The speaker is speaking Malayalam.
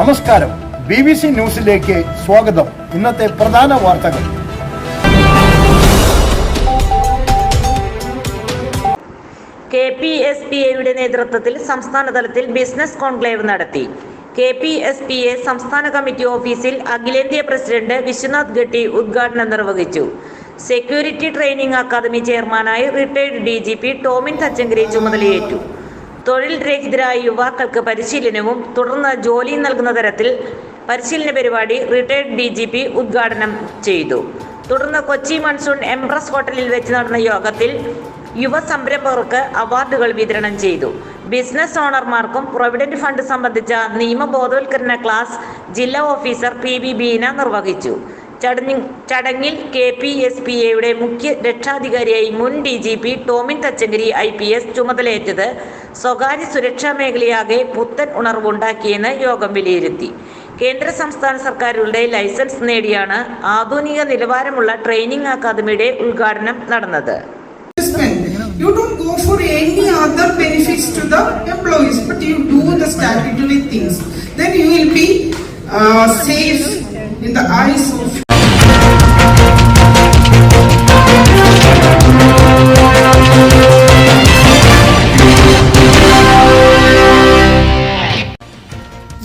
നമസ്കാരം. ബി ബി സി ന്യൂസിലേക്ക് സ്വാഗതം. ഇന്നത്തെ പ്രധാന വാർത്തകൾ. കെ പി എസ് പി എയുടെ നേതൃത്വത്തിൽ സംസ്ഥാന തലത്തിൽ ബിസിനസ് കോൺക്ലേവ് നടത്തി. K P S P A സംസ്ഥാന കമ്മിറ്റി ഓഫീസിൽ അഖിലേന്ത്യാ പ്രസിഡന്റ് വിശ്വനാഥ് ഗട്ടി ഉദ്ഘാടനം നിർവഹിച്ചു. സെക്യൂരിറ്റി ട്രെയിനിംഗ് അക്കാദമി ചെയർമാനായി retired D G P Tomin Thachankary ചുമതലയേറ്റു. തൊഴിൽ രഹിതരായ യുവാക്കൾക്ക് പരിശീലനവും തുടർന്ന് ജോലിയും നൽകുന്ന തരത്തിൽ പരിശീലന പരിപാടി റിട്ടയർഡ് ഡി ജി പി ഉദ്ഘാടനം ചെയ്തു. തുടർന്ന് കൊച്ചി മൺസൂൺ എംപ്രസ് ഹോട്ടലിൽ വെച്ച് നടന്ന യോഗത്തിൽ യുവ സംരംഭകർക്ക് അവാർഡുകൾ വിതരണം ചെയ്തു. ബിസിനസ് ഓണർമാർക്കും പ്രൊവിഡന്റ് ഫണ്ട് സംബന്ധിച്ച നിയമബോധവൽക്കരണ ക്ലാസ് ജില്ലാ ഓഫീസർ പി ബി ബീന നിർവഹിച്ചു. ചടങ്ങിൽ ചടങ്ങിൽ കെ പി എസ് പി എയുടെ മുഖ്യ രക്ഷാധികാരിയായി മുൻ D G P Tomin Thachankary I P S ചുമതലയേറ്റത് സ്വകാര്യ സുരക്ഷാ മേഖലയാകെ പുത്തൻ ഉണർവുണ്ടാക്കിയെന്ന് യോഗം വിലയിരുത്തി. കേന്ദ്ര സംസ്ഥാന സർക്കാരുകളുടെ ലൈസൻസ് നേടിയാണ് ആധുനിക നിലവാരമുള്ള ട്രെയിനിങ് അക്കാദമിയുടെ ഉദ്ഘാടനം നടന്നത്. You don't go for any other benefits to the employees, but you do the statutory things. Then you will be uh, safe in the eyes